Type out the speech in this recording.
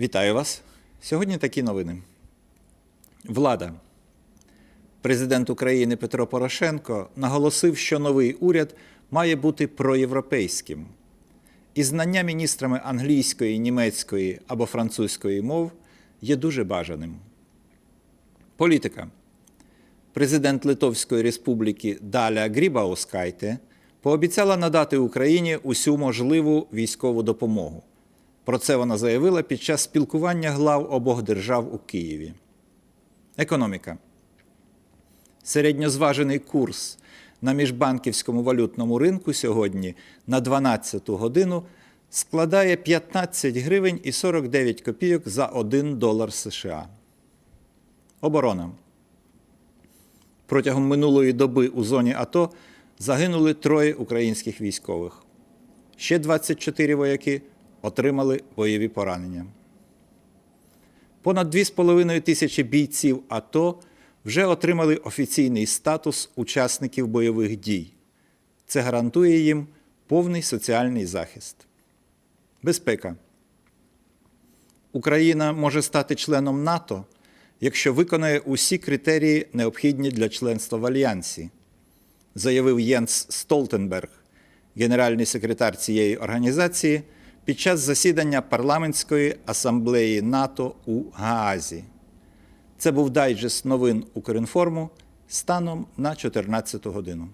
Вітаю вас. Сьогодні такі новини. Влада. Президент України Петро Порошенко наголосив, що новий уряд має бути проєвропейським. І знання міністрами англійської, німецької або французької мов є дуже бажаним. Політика. Президент Литовської Республіки Даля Грібаускайте пообіцяла надати Україні усю можливу військову допомогу. Про це вона заявила під час спілкування глав обох держав у Києві. Економіка. Середньозважений курс на міжбанківському валютному ринку сьогодні на 12 годину складає 15 гривень і 49 копійок за 1 долар США. Оборона. Протягом минулої доби у зоні АТО загинули троє українських військових. Ще 24 вояки отримали бойові поранення. Понад 2,5 тисячі бійців АТО вже отримали офіційний статус учасників бойових дій. Це гарантує їм повний соціальний захист. Безпека. Україна може стати членом НАТО, якщо виконає усі критерії, необхідні для членства в Альянсі, заявив Єнс Столтенберг, генеральний секретар цієї організації, під час засідання парламентської асамблеї НАТО у Гаазі. Це був дайджест новин Укрінформу станом на 14 годину.